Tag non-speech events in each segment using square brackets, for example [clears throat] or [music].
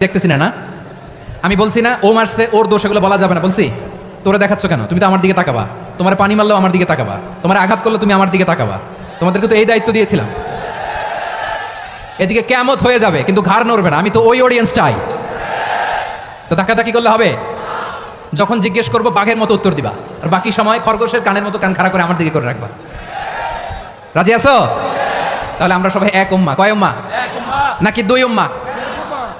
দেখতেছি না না? আমি বলছি না ও মারছে ওর দোষ এগুলো বলা যাবে না। বলছি তোরা দেখাচ্ছ কেন? তুমি তো আমার দিকে তাকাবা। তোমার পানি মারলেও আমার দিকে তাকাবা। তোমার আঘাত করলে তুমি আমার দিকে তাকাবা। তোমাদেরকে তো এই দায়িত্ব দিয়েছিলাম। এদিকে কেমত হয়ে যাবে কিন্তু ঘাড় নড়বে না। আমি তো ওই অডিয়েন্স চাই। তো তাকাতাকি করলে হবে? যখন জিজ্ঞেস করব বাঘের মতো উত্তর দিবা। আর বাকি সময় খরগোশের কানের মতো কান খাড়া করে আমার দিকে করে রাখবা। রাজি আছো? তাহলে আমরা সবাই এক উম্মা। কয় উম্মা। নাকি দুই উম্মা?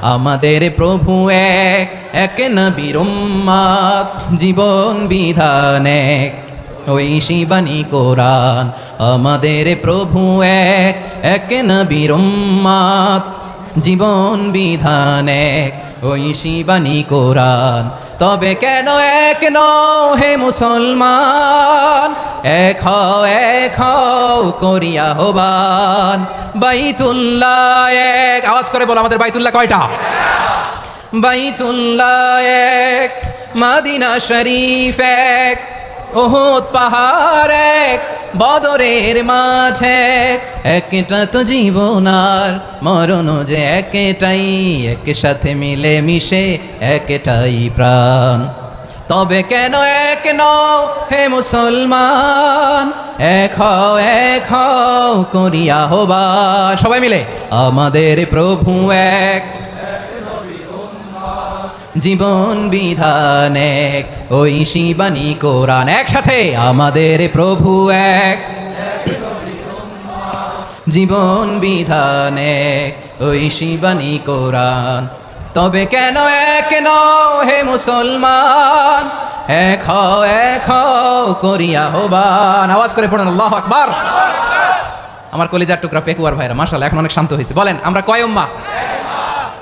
আমাদের প্রভু এক এক নবীর উম্মাত জীবন বিধান এক। ওই শিবানী কোরআন আমাদের প্রভু এক এক নবীর উম্মাত জীবন বিধান এক। ওই শিবানী কোরআন তবে কেন এক নও হে মুসলমান? এক হও, এক করিয়া হবান বাইতুল্লাহ এক। আওয়াজ করে বলো আমাদের বাইতুল্লাহ কয়টা? বাইতুল্লাহ এক, মাদিনা শরীফ এক। ওহুদ পাহাড় এক, বদরের মাঠে একটা তো জীবন আর মরণ যে একটাই এক সাথে মিলে মিশে একটাই প্রাণ। তবে কেন এক নও হে মুসলমান? এক হও এক হও করিয়া হবা সবাই মিলে, আমাদের প্রভু এক। জীবন বিধান এক, ওই শিবানী কোরআন। একসাথে, আমাদের প্রভু এক। জীবন বিধান এক, ওই শিবানী কোরআন। তবে কেন এক নও হে মুসলমান? এক হও এক হও করিয়া হবান আওয়াজ করে পড়েন, আল্লাহ আকবার। আমার কলিজার টুকরা পেকুয়ার ভাইরা মাসাল এখন অনেক শান্ত হয়েছে। বলেন, আমরা কয় উম্মা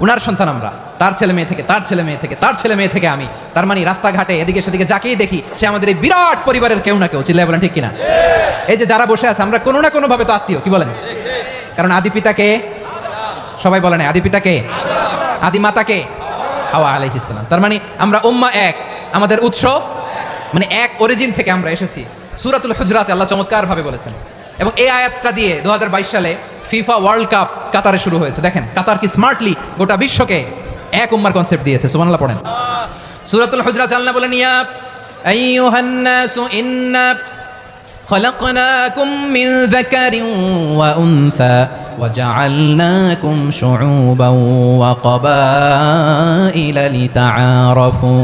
উনার সন্তান আমরা। তার ছেলে মেয়ে থেকে, তার ছেলে মেয়ে থেকে, তার ছেলে মেয়ে থেকে আমি। তার মানে রাস্তাঘাটে, এদিকে সেদিকে যাকেই দেখি, সে আমাদের এই বিরাট পরিবারের কেউ না কেউ। চিল্লাই বলেন ঠিক কিনা? এই যে যারা বসে আছে, আমরা কোনো না কোনো ভাবে তো আত্মীয়, কি বলেন? কারণ আদি পিতাকে সবাই বলেন আদি পিতাকে আদি মাতাকে হাওয়া আলাইহিস সালাম। তার মানে আমরা উম্মা এক, আমাদের উৎস মানে এক অরিজিন থেকে আমরা এসেছি। সূরাতুল হুজরাতে আল্লাহ চমৎকার ভাবে বলেছেন। এবং এই আয়াতটা দিয়ে দু হাজার বাইশ সালে ফিফা ওয়ার্ল্ড কাপ কাতারে শুরু হয়েছে দেখেন কাতার কি স্মার্টলি গোটা বিশ্বকে এক উম্মার কনসেপ্ট দিয়েছে সুবহানাল্লাহ পড়েন সূরাতুল হুজরাত আল্লাহ বলেন ইয়া আইয়ুহান নাসু ইন্না خلقناكم من ذكر وأنثى وجعلناكم شعوبا وقبائل لتعارفوا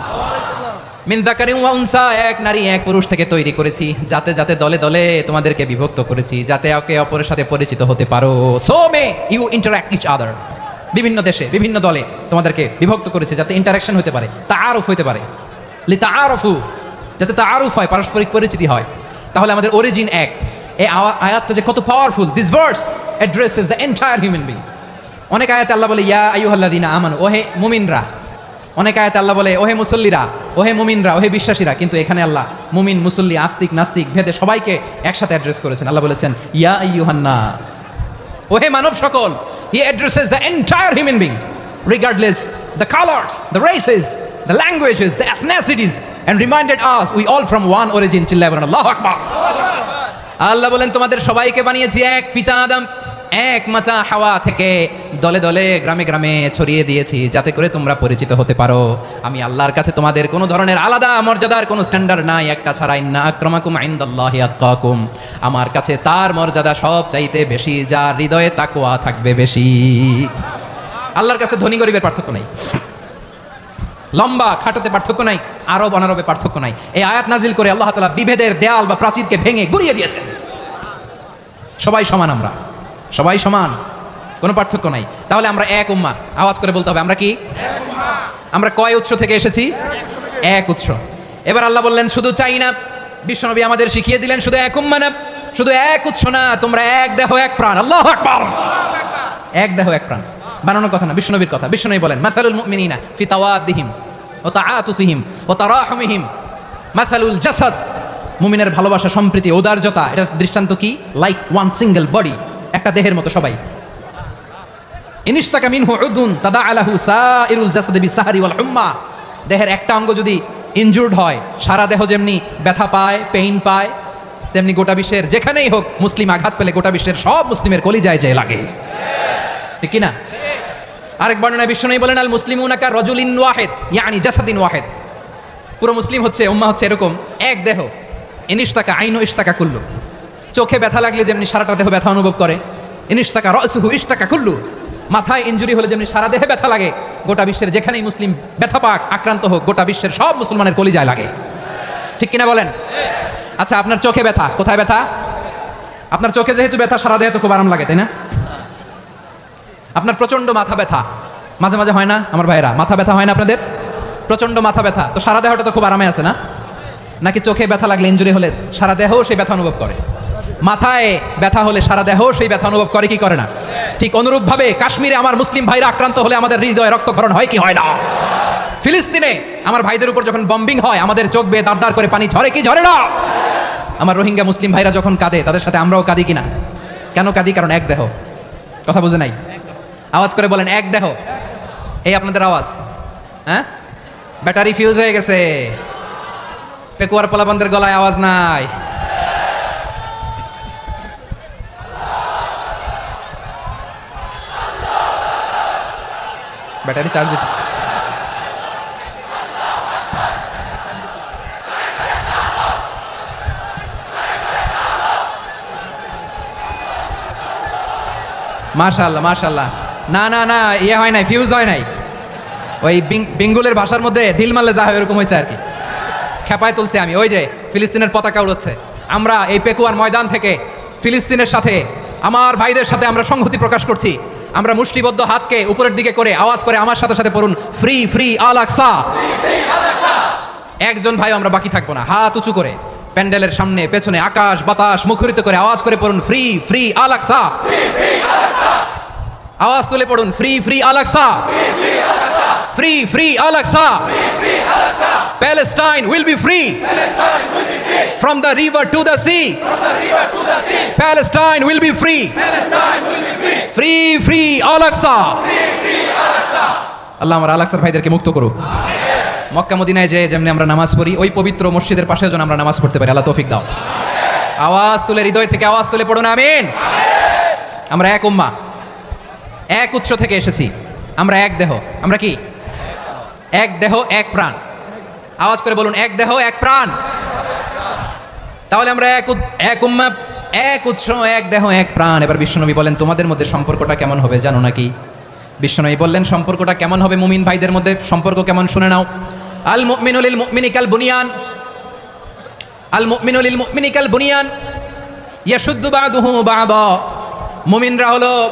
মিন যাকারিন ওয়া এক নারী, এক পুরুষ থেকে তৈরি করেছি। যাতে যাতে দলে দলে তোমাদেরকে বিভক্ত করেছি, যাতে একে অপরের সাথে পরিচিত হতে পারো। So may you interact each other বিভিন্ন দেশে, বিভিন্ন দলে তোমাদেরকে বিভক্ত করেছে, যাতে ইন্টারাকশন হতে পারে, তাআরুফ হতে পারে। লি তাআরুফু যাতে তাআরুফ হয়, পারস্পরিক পরিচিতি হয়। তাহলে আমাদের অরিজিন এক। এই আয়াতটা যে কত powerful this verse addresses the entire human being অনেক আয়াতে আল্লাহ বলে, ইয়া আইয়ুহাল্লাযিনা আমানু ওহে মুমিনরা অনেক আয়াতে আল্লাহ বলে, ওহে মুসল্লিরা, ওহে মুমিনরা, ওহে বিশ্বাসীরা, কিন্তু এখানে আল্লাহ মুমিন, মুসল্লি, আস্তিক, নাস্তিক, ভেদে সবাইকে একসাথে অ্যাড্রেস করেছেন। আল্লাহ বলেছেন, ইয়া আইয়ুহান্নাস ওহে মানব সকল, he addresses the entire human being regardless the colours the races the languages the ethnicities and reminded us we all from one origin চিল্লাহ আল্লাহ আকবার। আল্লাহ বলেন, তোমাদের সবাইকে বানিয়েছি এক পিতা আদম এক মাচা হাওয়া থেকে দলে দলে, গ্রামে গ্রামে ছড়িয়ে দিয়েছি, যাতে করে তোমরা পরিচিত হতে পারো। আমি আল্লাহর কাছে তোমাদের কোনো ধরনের আলাদা মর্যাদার কোনো স্ট্যান্ডার্ড নাই। একটা ছাড়া, ইন্না আক্রমাকুম আইন্দাল্লাহি আত্তাকুম আমার কাছে তার মর্যাদা সব চাইতে বেশি, যার হৃদয়ে তাকওয়া থাকবে বেশি। আল্লাহর কাছে ধনী গরিবের পার্থক্য নেই। লম্বা, খাটাতে পার্থক্য নাই, আরব অনারবে পার্থক্য নাই। এই আয়াত নাজিল করে আল্লাহ তালা বিভেদের দেয়াল বা প্রাচীরকে ভেঙে গুড়িয়ে দিয়েছেন। সবাই সমান আমরা। সবাই সমান? কোনো পার্থক্য নাই। তাহলে আমরা এক উম্মা আওয়াজ করে বলতে হবে, আমরা কি? আমরা কয় উৎস থেকে এসেছি? এক উৎস। এবার আল্লাহ বললেন, শুধু চাই না, বিশ্বনবী আমাদের শিখিয়ে দিলেন, শুধু এক উম্মা না, শুধু এক উৎস না, তোমরা এক দেহ, এক প্রাণ। আল্লাহ আকবার! এক দেহ, এক প্রাণ। বানানোর কথা না বিষ্ণবীর কথা। বিষ্ণবী বলেন, মাসালুল মুমিনিনা ফি তাওয়াদ্দিহিম ও তাআতুফিহিম ও তারাহুমিহিম। মাসালুল জাসাদ। মুমিনের ভালোবাসা, সম্প্রীতি ঔদার্যতা এটা দৃষ্টান্ত কি? লাইক ওয়ান সিঙ্গেল বডি একটা দেহের মতো সবাই। ইনিস্তাকা মিনহু উদুন তাদা আলাহু সাইরুল জাসাদ বিসাহারি ওয়াল হুম্মা দেহের একটা অঙ্গ যদি ইনজুর্ড হয়, সারা দেহ যেমনি ব্যথা পায় পেইন পায়, তেমনি গোটা বিশ্বের যেখানেই হোক মুসলিম আঘাত পেলে গোটা বিশ্বের সব মুসলিমের কলিজায় যায় লাগে। ঠিক না আরেক বর্ণনা বিষ্ণু বলেন আল মুসলিম উনাকা রজুলিন ওয়াহেদ, ইয়ানি জাসাদিন ওয়াহেদ। পুরো মুসলিম হচ্ছে, উম্মা হচ্ছে এরকম, এক দেহ। ইনিশতাকা আইন ইশতাকা কুল্লু। চোখে ব্যথা লাগলে যেমনি সারাটা দেহ ব্যথা অনুভব করে। ইনিশতাকা রসুহু, ইশতাকা কুল্লু। মাথায় ইঞ্জুরি হলে যেমনি সারা দেহে ব্যথা লাগে, গোটা বিশ্বের যেখানেই মুসলিম ব্যথা পাক, আক্রান্ত হোক, গোটা বিশ্বের সব মুসলমানের কলিজায় লাগে। ঠিক কিনা বলেন? আচ্ছা আপনার চোখে ব্যথা, কোথায় ব্যথা? আপনার চোখে যেহেতু ব্যথা, সারা দেহে তো খুব আরাম লাগে, তাই না? আপনার প্রচণ্ড মাথা ব্যথা। মাঝে মাঝে হয় না, আমার ভাইরা মাথা ব্যথা হয় না আপনাদের? প্রচণ্ড মাথা ব্যথা। তো সারা দেহটা তো খুব আরামে আছে না? নাকি চোখে ব্যথা লাগলে ইঞ্জুরি হলে সারা দেহ সেই ব্যথা অনুভব করে? মাথায় ব্যথা হলে সারা দেহ সেই ব্যথা অনুভব করে, কি করে না? ঠিক অনুরূপভাবে কাশ্মীরে আমার মুসলিম ভাইরা আক্রান্ত হলে আমাদের হৃদয়ে রক্তক্ষরণ হয় কি হয় না? ফিলিস্তিনে আমার ভাইদের উপর যখন বম্বিং হয়, আমাদের চোখ বেয়ে দাঁড় করে পানি ঝরে, কি ঝরে না? আমার রোহিঙ্গা মুসলিম ভাইরা যখন কাঁদে, তাদের সাথে আমরাও কাঁদি কিনা? কেন কাঁদি? কারণ এক দেহ। কথা বুঝে নাই? আওয়াজ করে বলেন, এক দেহ। এই আপনাদের আওয়াজ। হ্যাঁ? ব্যাটারি ফিউজ হয়ে গেছে। পেকুয়ার পোলাপানদের গলায় আওয়াজ নাই। ব্যাটারি চার্জ দিতেছে। মাশাল্লাহ মাশাল্লাহ না না না ইয়ে হয় নাই ফিউজ হয় নাই। ওই বেঙ্গলের ভাষার মধ্যে ঢিল মারলে যা হয় এরকম হয়েছে আর কি। খেপায় তুলছে আমি। ওই যে ফিলিস্তিনের পতাকা উড়োচ্ছে। আমরা এই পেকুয়ার ময়দান থেকে ফিলিস্তিনের সাথে, আমার ভাইদের সাথে আমরা সংহতি প্রকাশ করছি। আমরা মুষ্টিবদ্ধ হাতকে উপরের দিকে করে আওয়াজ করে আমার সাথে সাথে পড়ুন, ফ্রি ফ্রি, আল আকসা। একজন ভাই আমরা বাকি থাকব না, হাত উঁচু করে, প্যান্ডেলের সামনে, পেছনে, আকাশ, বাতাস মুখরিত করে আওয়াজ করে পড়ুন, ফ্রি ফ্রি, আল আকসা। আওয়াজ তুলে পড়ুন, ফ্রি ফ্রি আলাক্সা free free আলাক্সা Palestine will be free from the river to the sea Palestine will be free free free আলাক্সা আল্লাহ আমার আলাক্সার ভাইদেরকে মুক্ত করুক। মক্কা মদিনায় যে যেমনি আমরা নামাজ পড়ি, ওই পবিত্র মসজিদের পাশে যেন আমরা নামাজ পড়তে পারি। আল্লাহ তৌফিক দাও। আওয়াজ তুলে, হৃদয় থেকে আওয়াজ তুলে পড়ুন, আমিন। আমরা এক উম্মা, এক উৎস থেকে এসেছি। আমরা এক দেহ। আমরা কি? এক দেহ, এক প্রাণ। আওয়াজ করে বলুন, এক দেহ, এক প্রাণ। তাহলে আমরা এক এক উম্মা, এক উৎস, এক দেহ, এক প্রাণ। এবার বিশ্বনবী বলেন, তোমাদের মধ্যে সম্পর্কটা কেমন হবে জানো নাকি? বিশ্বনবী বললেন, সম্পর্কটা কেমন হবে মুমিন ভাইদের মধ্যে? সম্পর্ক কেমন শুনে নাও। আল মুমিনুল মুমিনিকাল বুনিয়ান, আল মুমিনুল মুমিনিকাল বুনিয়ান, ইয়াশুদ্দু বাদুহু বাদ। মুমিনরা হলো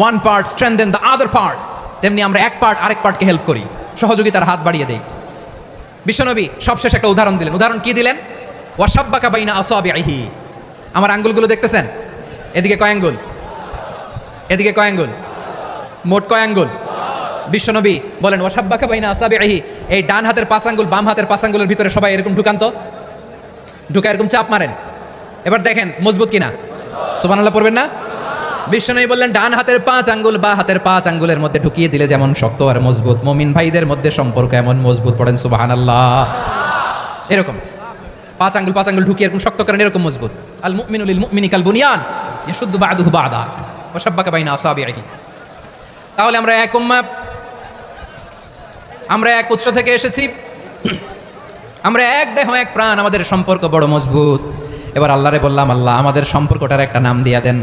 one part strength the other part তেমনি আমরা এক পার্ট আরেক পার্টকে হেল্প করি। সহযোগিতার হাত বাড়িয়ে দেই। বিশ্বনবী সবশেষ একটা উদাহরণ দিলেন। উদাহরণ কি দিলেন? ওয়াসাব্বাকা বাইনা আসাবিহি আমার আঙ্গুলগুলো দেখতেছেন? এদিকে কয় আঙ্গুল? এদিকে কয় আঙ্গুল? মোট কয় আঙ্গুল? বিশ্বনবী বলেন ওয়াসাব্বাকা বাইনা আসাবিহি এই ডান হাতের পাঁচ আঙ্গুল, বাম হাতের পাঁচ আঙ্গুলের ভিতরে সবাই এরকম ঢুকান্ত? ঢুকা এরকম চাপ মারেন। এবার দেখেন, মজবুত কিনা? সুবহানাল্লাহ পড়বেন না? বিশ্বনবী বললেন, ডান হাতের পাঁচ আঙ্গুল, বা হাতের পাঁচ আঙ্গুলের মধ্যে ঢুকিয়ে দিলে যেমন শক্ত আর মজবুত। মমিন ভাইদের মধ্যে সম্পর্ক এমন মজবুত, পড়েন সুবহানাল্লাহ। এরকম। পাঁচ আঙ্গুল পাঁচ আঙ্গুল ঢুকিয়ে এরকম শক্ত করেন, এরকম মজবুত। আল মুমিনুল মুমিনি কাল বুনিয়ান, ইয়াশুদ্দু বা'দুহু বা'দা ওয়াসাব্বাকা বাইনা আসাবিহি তাহলে আমরা এক উম্মা আমরা এক উৎস থেকে এসেছি। আমরা এক দেহ, এক প্রাণ, আমাদের সম্পর্ক বড় মজবুত। এবার আল্লাহরে বললাম, আল্লাহ, আমাদের সম্পর্কটার একটা নাম দিয়া দেন।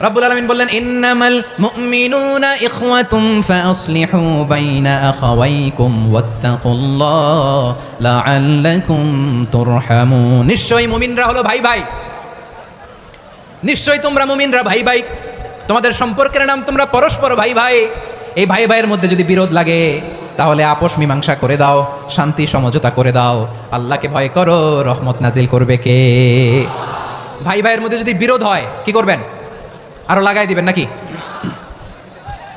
রব্বুল আলমিন বললেন, ইন্নামাল মুমিনুনা ইখওয়াতুম ফাসলিহু বাইনা আখাওয়াইকুম ওয়াত্তাকুল্লাহ লাআল্লাকুম তুরহামুন. নিশ্চয়ই মুমিনরা হলো ভাই ভাই। নিশ্চয়ই তোমরা মুমিনরা ভাই ভাই। তোমাদের সম্পর্কের নাম তোমরা পরস্পর ভাই ভাই। এই ভাই ভাইয়ের মধ্যে যদি বিরোধ লাগে, তাহলে আপোষ মীমাংসা করে দাও, শান্তি, সমঝোতা করে দাও। আল্লাহকে ভয় করো, রহমত নাজিল করবে কে? ভাই ভাইয়ের মধ্যে যদি বিরোধ হয়, কি করবেন? আরও লাগাই দিবেন নাকি?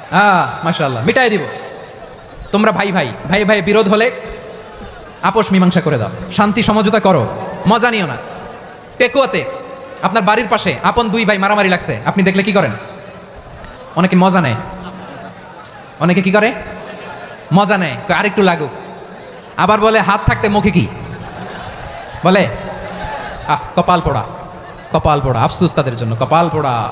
হ্যাঁ মাশাল্লাহ মিটাই দিব। তোমরা ভাই ভাই ভাই ভাই বিরোধ হলে আপোষ মীমাংসা করে দাও। শান্তি, সমঝোতা করো। মজা নিও না। পেকুয়াতে, আপনার বাড়ির পাশে আপন দুই ভাই মারামারি লাগছে। আপনি দেখলে কি করেন? অনেকে মজা নেয়। অনেকে কি করে? মজা নেয়। আরেকটু লাগুক। আবার বলে, হাত থাকতে মুখে কি? বলে, আহ, কপাল পোড়া কপাল পোড়া, আফসুস তাদের জন্য, কপাল পোড়া।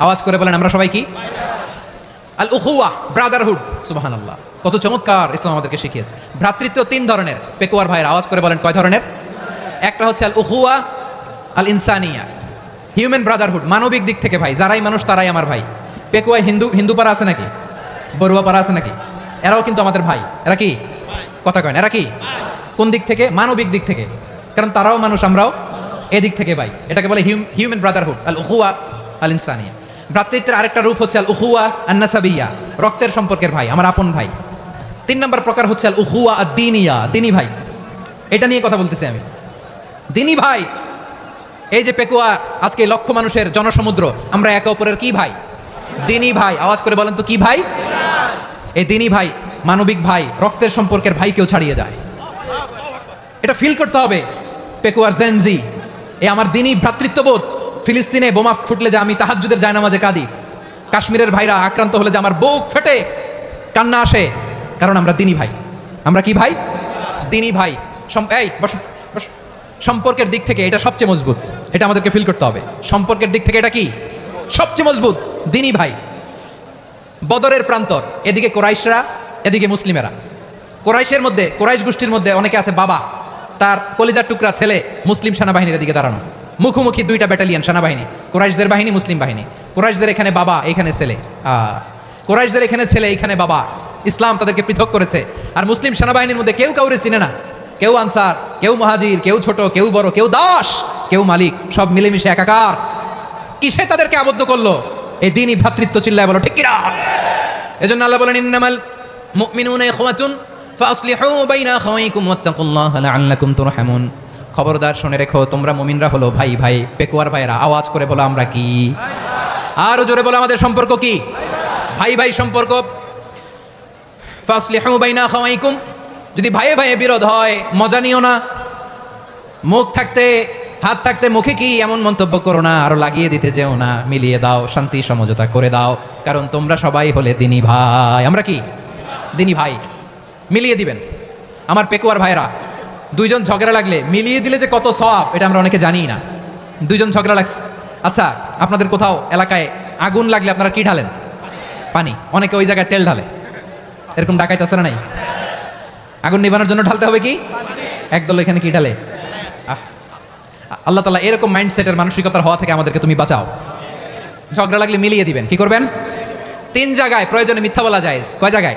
আওয়াজ করে বলেন, আমরা সবাই কি? আল উখুয়া ব্রাদারহুড সুবাহান আল্লাহ কত চমৎকার ইসলাম আমাদেরকে শিখিয়েছে। ভ্রাতৃত্ব তিন ধরনের। পেকুয়ার ভাইয়ের আওয়াজ করে বলেন, কয় ধরনের? একটা হচ্ছে আল উহুয়া আল ইনসানিয়া হিউম্যান ব্রাদারহুড মানবিক দিক থেকে ভাই, যারাই মানুষ তারাই আমার ভাই। পেকুয়ায় হিন্দু হিন্দু পাড়া আছে নাকি? বড়ুয়া পাড়া আছে নাকি? এরাও কিন্তু আমাদের ভাই। এরা কি? কথা কয় এরা কি? কোন দিক থেকে? মানবিক দিক থেকে। কারণ তারাও মানুষ, আমরাও এদিক থেকে ভাই। এটাকে বলে হিউম্যান ব্রাদারহুড আল উহুয়া আল ইনসানিয়া ভ্রাতৃত্বের আরেকটা রূপ হচ্ছে আল উহুয়া আন্নাসাবিয়া, রক্তের সম্পর্কের ভাই, আমার আপন ভাই। তিন নম্বর প্রকার হচ্ছে আল উহুয়া আর দিনিয়া দিনী ভাই। এটা নিয়ে কথা বলতেছি আমি। দিনী ভাই, এই যে পেকুয়া, আজকে লক্ষ মানুষের জনসমুদ্র, আমরা একে অপরের কি ভাই? দিনী ভাই। আওয়াজ করে বলেন তো, কি ভাই? এই দিনী ভাই, মানবিক ভাই, রক্তের সম্পর্কের ভাইকেও ছাড়িয়ে যায়। এটা ফিল করতে হবে, পেকুয়ার জেনজি এ আমার দিনী ভ্রাতৃত্ববোধ। ফিলিস্তিনে বোমা ফুটলে যে আমি তাহাজ্জুদের জায়নামাজে কাঁদি। কাশ্মীরের ভাইরা আক্রান্ত হলে যে আমার বুক ফেটে, কান্না আসে। কারণ আমরা দিনী ভাই। আমরা কি ভাই? দিনী ভাই। এই, বসো সম্পর্কের দিক থেকে এটা সবচেয়ে মজবুত। এটা আমাদেরকে ফিল করতে হবে। সম্পর্কের দিক থেকে এটা কি? সবচেয়ে মজবুত। দিনী ভাই। বদরের প্রান্তর। এদিকে কোরাইশরা, এদিকে মুসলিমেরা। কোরাইশের মধ্যে, কোরাইশ গোষ্ঠীর মধ্যে অনেকে আছে বাবা। তার কলিজার টুকরা ছেলে মুসলিম সেনাবাহিনীর দিকে দাঁড়ানো। মুখোমুখি দুইটা ব্যাটালিয়ন সেনাবাহিনী, কোরাইশদের বাহিনী, মুসলিম বাহিনী। কোরাইশদের এখানে বাবা, এখানে ছেলে। কোরাইশদের এখানে ছেলে, এখানে বাবা। ইসলাম তাদেরকে পৃথক করেছে। আর মুসলিম সেনাবাহিনীর মধ্যে কেউ কাউরে চিনে না। কেউ আনসার, কেউ মহাজির, কেউ ছোট, কেউ বড়, কেউ দাস, কেউ মালিক, সব মিলেমিশে একাকার। কিসে তাদেরকে আবদ্ধ করল? এই দিনই ভ্রাতৃত্ব চিল্লায় বলো, ঠিক কিনা? এজন্য আল্লাহ বলেন, ইন্নামাল মুমিনুনা ইখওয়াতুন ফাসলিহু বাইনা আখাওয়াইকুম ওয়াত্তাকুল্লাহ লাআল্লাকুম তুরহামুন। খবরদার শুনে রেখো, তোমরা মুমিনরা হলো ভাই ভাই, পেকুয়ার ভাইরা আওয়াজ করে বলো আমরা কি? আরও জোরে বলো আমাদের সম্পর্ক কি? ভাই ভাই সম্পর্ক। যদি ভাইয়ে ভাইয়ে বিরোধ হয়, মজা নিও না। মুখ থাকতে, হাত থাকতে, মুখে কি এমন মন্তব্য করো না, আরও লাগিয়ে দিতে যেও না, মিলিয়ে দাও, শান্তি, সমঝোতা করে দাও। কারণ তোমরা সবাই হলে দিনী ভাই। আমরা কি? দিনী ভাই। মিলিয়ে দিবেন। আমার পেকুয়ার ভাইরা দুইজন ঝগড়া লাগলে মিলিয়ে দিলে যে কত সব এটা আমরা অনেকে জানি না। দুইজন ঝগড়া লাগছে। আচ্ছা আপনাদের কোথাও এলাকায় আগুন লাগলে আপনারা কি ঢালেন? পানি। অনেকে ওই জায়গায় তেল ঢালে। এরকম ডাকাইতে আছে না নাই? আগুন নিবানোর জন্য ঢালতে হবে কি? একদল এখানে কি ঢালে? আল্লাহ তালা এরকম মাইন্ডসেটের মানসিকতার হওয়া থেকে আমাদেরকে তুমি বাঁচাও। ঝগড়া লাগলে মিলিয়ে দিবেন। কি করবেন? তিন জায়গায়, প্রয়োজনে মিথ্যা বলা যায়। কয় জায়গায়?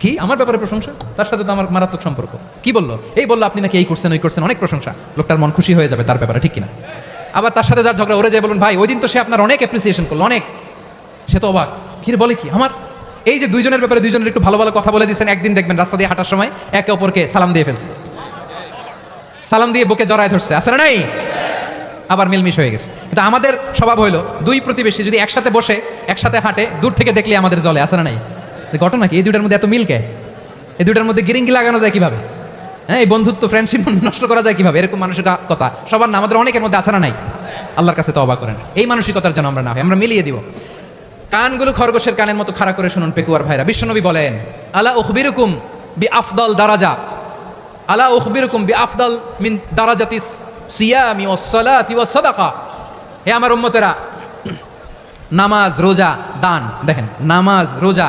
কি? আমার ব্যাপারে প্রশংসা? তার সাথে তো আমার মারাত্মক সম্পর্ক। কি বলল? এই বলল, আপনি নাকি এই করছেন, ওই করছেন, অনেক প্রশংসা। লোকটার মন খুশি হয়ে যাবে তার ব্যাপারে, ঠিক কিনা? আবার তার সাথে যার ঝগড়া, ওরে যায় বলুন, ভাই, ওই দিন তো সে আপনার অনেক অ্যাপ্রিসিয়েশন করল, অনেক। সে তো অবাক। কি বলে কি? আমার? এই যে দুইজনের ব্যাপারে দুইজনের একটু ভালো ভালো কথা বলে দিচ্ছেন একদিন দেখবেন রাস্তা দিয়ে হাঁটার সময় একে অপরকে সালাম দিয়ে ফেলছে। সালাম দিয়ে বুকে জড়ায় ধরছে আসে না নাই? আবার মিলমিশ হয়ে গেছে। কিন্তু আমাদের স্বভাব হইল, দুই প্রতিবেশী যদি একসাথে বসে, একসাথে হাঁটে, দূর থেকে দেখলে আমাদের জলে আসে না নাই? ঘটনা কি? এই দুটার মধ্যে এত মিলকে এই দুটার মধ্যে গিরিঙ্গি লাগানো যায় কীভাবে? হ্যাঁ এই বন্ধুত্ব ফ্রেন্ডশিপ [laughs] নষ্ট করা যায় কীভাবে? এরকম মানুষের কথা। সবার না, আমাদের অনেকের মধ্যে আছে না নাই? আল্লাহর কাছে তো অবাক করেন। এই মানসিকতার যেন আমরা না হয় আমরা মিলিয়ে দিব। কানগুলো খরগোশের কানের মতো খাড়া করে শুনুন পেকুয়ার ভাইরা। বিশ্বনবী বলেন, আলা উখবিরুকুম বি আফদল দারাজা। আলা উখবিরুকুম বি আফদল মিন দারাজাতিস সিয়ামি ওয়াস সালাতি ওয়াস সাদাকা। হে আমার উম্মতেরা, [clears throat] নামাজ, রোজা, দান। দেখেন, নামাজ, রোজা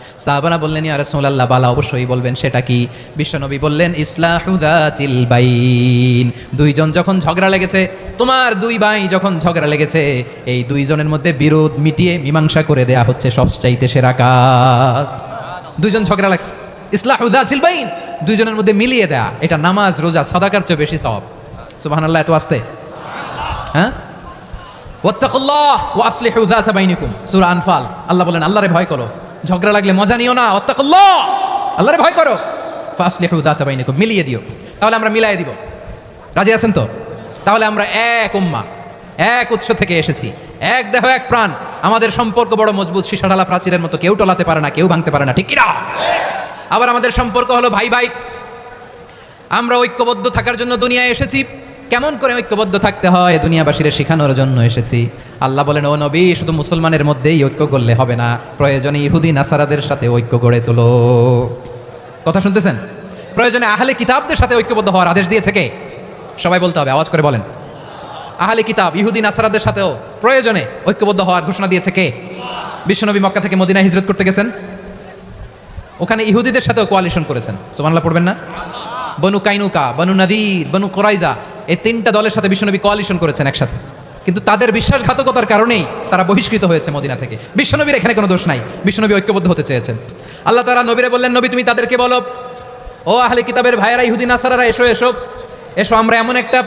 সাহাবানা বললেন, ইয়া রাসূলুল্লাহ, বালা অবশ্যই বলবেন, সেটা কি? বিশ্বনবী বললেন ইসলাহুদাতিল বাইন। দুইজন যখন ঝগড়া লেগেছে, তোমার দুই ভাই যখন ঝগড়া লেগেছে, এই দুইজনের মধ্যে বিরোধ মিটিয়ে মীমাংসা করে দেয়া হচ্ছে সবচাইতে সেরা কাজ। দুইজন ঝগড়া লাগছে ইসলাহুদাতিল বাইন। দুইজনের মধ্যে মিলিয়ে দেয়া, এটা নামাজ, রোজা, সদাকার চেয়ে বেশি সওয়াব। সুবহানাল্লাহ, এত আসতে? হ্যাঁ? ওয়াত্তাকুল্লাহ ওয়া আসলিহু যাতা বাইনিকুম। সূরা আনফাল। আল্লাহ বলেন আল্লাহরে ভয় করো। ঝগড়া লাগলে মজা নিও না ওয়াত্তাকুল্লাহ আল্লাহরে ভয় করো। ফাসলিহু যাতা বাইনিকুম, মিলিয়ে দিও। তাহলে আমরা মিলাই দিব। রাজি আছেন তো? তাহলে আমরা এক উম্মা, এক উৎস থেকে এসেছি। এক দেহ, এক প্রাণ। আমাদের সম্পর্ক বড় মজবুত সীসাডালা প্রাচীরের মতো। কেউ টলাতে পারে না, কেউ ভাঙতে পারে না, ঠিক কিনা? আবার আমাদের সম্পর্ক হলো ভাই ভাই আমরা ঐক্যবদ্ধ থাকার জন্য দুনিয়ায় এসেছি। কেমন করে ঐক্যবদ্ধ থাকতে হয়? দুনিয়াবাসীরা শেখানোর জন্য এসেছি। আল্লাহ বলেন, ও নবী, শুধু মুসলমানের মধ্যেই ঐক্য করলে হবে না। প্রয়োজনে ইহুদি, নাসারাদের সাথে ঐক্য গড়ে তোলো। কথা শুনতেছেন? প্রয়োজনে আহলে কিতাবদের সাথে ঐক্যবদ্ধ হওয়ার আদেশ দিয়েছে কে? সবাই বলতে হবে, আওয়াজ করে বলেন। আহলে কিতাব, ইহুদি, নাসারাদের সাথেও প্রয়োজনে ঐক্যবদ্ধ হওয়ার ঘোষণা দিয়েছে কে? বিশ্বনবী মক্কা থেকে মদিনা হিজরত করতে গেছেন? ওখানে ইহুদিদের সাথেও কোয়ালিশন করেছেন। সুমানলা পড়বেন না? বনু কাইনুকা, বনু নাদির, বনু কোরাইজা এই তিনটা দলের সাথে বিশ্বনবী কোয়ালিশন করেছেন একসাথে। কিন্তু তাদের বিশ্বাসঘাতকতার কারণেই তারা বহিষ্কৃত হয়েছে মদিনা থেকে। বিশ্বনবীর এখানে কোনো দোষ নাই। বিশ্বনবী ঐক্যবদ্ধ হতে চেয়েছেন। আল্লাহ তারা নবীরে বললেন, নবী, তুমি তাদেরকে বলো, ও আহলে কিতাবের ভাইয়েরা, ইহুদি, নাসারারা, এসো এসো। এসো, আমরা এমন একটা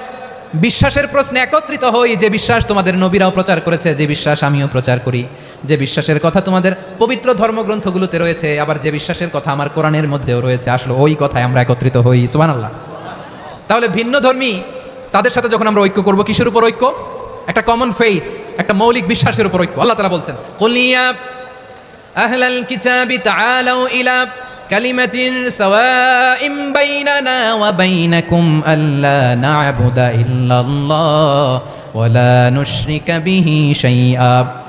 বিশ্বাসের প্রশ্নে একত্রিত হই যে বিশ্বাস তোমাদের নবীরাও প্রচার করেছে, যে বিশ্বাস আমিও প্রচার করি। যে বিশ্বাসের কথা তোমাদের পবিত্র ধর্মগ্রন্থগুলোতে রয়েছে, আবার যে বিশ্বাসের কথা আমার কোরআনের মধ্যেও রয়েছে, আসলে ওই কথায় আমরা একত্রিত হই। সুবান আল্লাহ তাহলে ভিন্ন ধর্মী তাদের সাথে যখন আমরা ঐক্য করব, কিসের উপর ঐক্য? একটা কমন ফেইথ একটা মৌলিক বিশ্বাসের উপর ঐক্য। আল্লাহ তারা বলছেন কলিয়া আহলাল কিতাবি তাআলাউ ইলা সাওয়াইম বাইনানা ওয়া বাইনাকুম আল্লা না'বুদা ইল্লাল্লাহ ওয়া লা নুশরিকা বিহি শাইআ।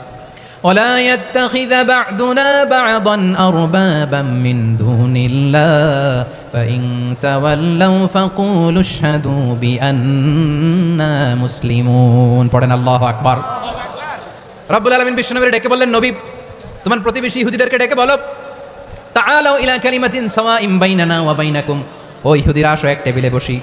ولا يتخذ بعضنا بعضا أربابا من دون الله فإن تولوا فقولوا اشهدوا بأننا مسلمون পড়েন আল্লাহ আকবার রব্বুল আলমিন বিষ্ণুনবীর ডেকে বললেন নবী তোমার প্রতিবেশী ইহুদিদেরকে ডেকে বলো তাআলাও ইলা কালিমাতিন সাওয়াইম বাইনানা ওয়া বাইনাকুম ও ইহুদিরা আসো এক টেবিলে বসি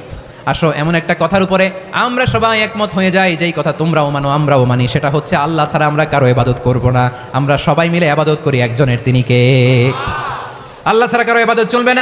আসো, এমন একটা কথার উপরে আমরা সবাই একমত হয়ে যাই, যেই কথা তোমরাও মানো, আমরাও মানি, সেটা হচ্ছে আল্লাহ ছাড়া আমরা কারও এবাদত করব না। আমরা সবাই মিলে আবাদত করি একজনের তিনিকে আল্লাহ ছাড়া কারও এবাদত চলবে না।